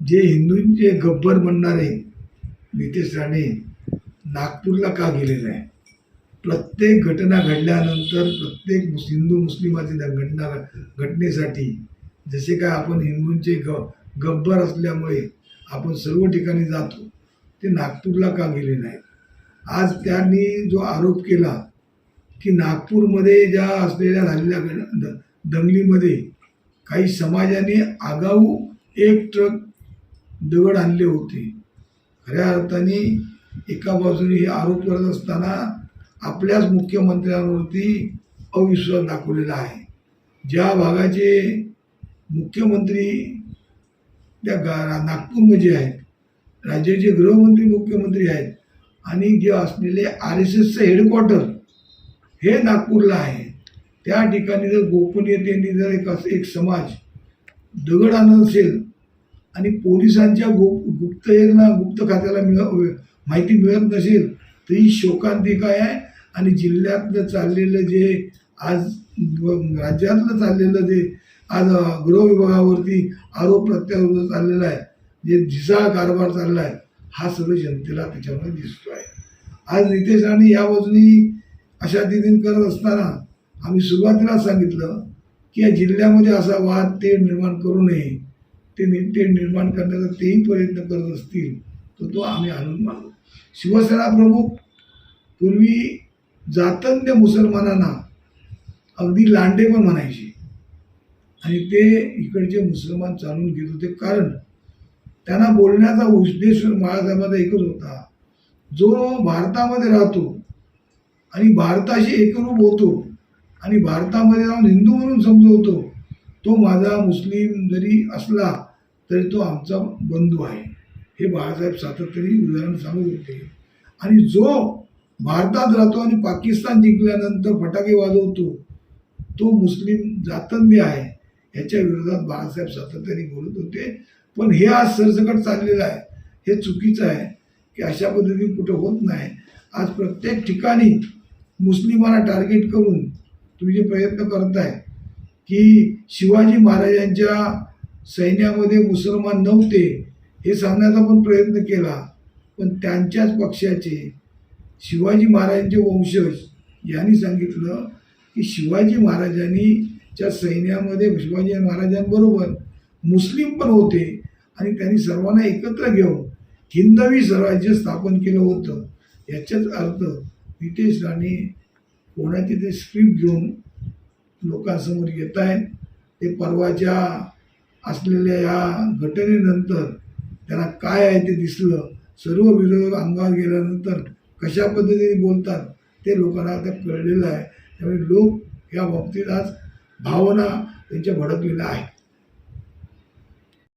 जे हिंदूंचे गब्बर म्हणणारे नितेश राणे नागपूरला का गेलेले आहे प्रत्येक घटना घडल्यानंतर प्रत्येक मुस- हिंदू मुस्लिमाची घटना घटनेसाठी जसे काय आपण हिंदूंचे ग गब्बर असल्यामुळे आपण सर्व ठिकाणी जातो ते नागपूरला का गेले नाही आज त्यांनी जो आरोप केला की नागपूरमध्ये ज्या असलेल्या झालेल्या द- दंगलीमध्ये काही समाजाने आगाऊ एक ट्रक दगड आणले होते. खऱ्या अर्थाने एका बाजूने हे आरोप करत असताना आपल्याच मुख्यमंत्र्यांवरती अविश्वास दाखवलेला आहे. ज्या भागाचे मुख्यमंत्री त्या गा नागपूरमध्ये आहेत राज्याचे गृहमंत्री मुख्यमंत्री आहेत आणि जे असलेले आर एस एसचं हेडक्वार्टर हे नागपूरला आहे त्या ठिकाणी जर गोपनीयतेने जर एक असं एक समाज दगड आणत असेल आणि पोलिसांच्या गो गुप्तहेरना गुप्त खात्याला मिळ माहिती मिळत नसेल तर ही शोकांतिका आहे आणि जिल्ह्यातलं चाललेलं जे आज राज्यातलं चाललेलं जे आज गृहविभागावरती आरोप प्रत्यारोप चाललेला आहे जे झिसाळ कारभार चालला आहे हा सर्व जनतेला त्याच्यामध्ये दिसतो आहे. आज नितेश राणे या बाजूनी अशा तिथीन करत असताना आम्ही सुरुवातीला सांगितलं की या जिल्ह्यामध्ये असा वाद ते निर्माण करू नये. ते नि- ते निर्माण करण्याचा तेही प्रयत्न करत असतील तर तो आम्ही आणून मानू शिवसेना प्रमुख पूर्वी जातंत्य मुसलमानांना अगदी लांडे पण म्हणायचे. आणि ते इकडचे मुसलमान चालून घेत होते कारण त्यांना बोलण्याचा उद्देश बाळासाहेबांचा एकच होता. जो भारतामध्ये राहतो आणि भारताशी एकरूप होतो आणि भारतामध्ये राहून हिंदू म्हणून समजवतो तो माझा मुस्लिम जरी असला तरी तो आमचा बंधू आहे. हे बाळासाहेब सातत्याने उदाहरण सांगत होते. आणि जो भारतात राहतो आणि पाकिस्तान जिंकल्यानंतर फटाके वाजवतो. तो मुस्लिम जातंबी आहे. याच्या विरोधात बाळासाहेब सातत्याने बोलत होते. पण हे आज सरसकट चाललेलं आहे. हे चुकीचं आहे की अशा पद्धतीने कुठं होत नाही. आज प्रत्येक ठिकाणी मुस्लिमांना टार्गेट करून तुम्ही जे प्रयत्न करताय की शिवाजी महाराजांच्या सैन्यामध्ये मुसलमान नव्हते हे सांगण्याचा पण प्रयत्न केला. पण त्यांच्याच पक्षाचे शिवाजी महाराजांचे वंशज यांनी सांगितलं की शिवाजी महाराजांनी च्या सैन्यामध्ये शिवाजी महाराजांबरोबर मुस्लिम पण होते आणि त्यांनी सर्वांना एकत्र घेऊन हिंदवी स्वराज्य स्थापन केलं होतं. याचाच अर्थ नितेश राणे कोणाची ते स्क्रिप्ट घेऊन लोकांसमोर येत आहेत. ते परवाच्या असलेल्या या घटनेनंतर त्यांना काय आहे ते दिसलं. सर्व विरोधक अंगावर गेल्यानंतर कशा पद्धतीने बोलतात ते लोकांना आता कळलेलं आहे. त्यामुळे लोक या बाबतीत आज भावना त्यांच्या भडकलेल्या आहेत.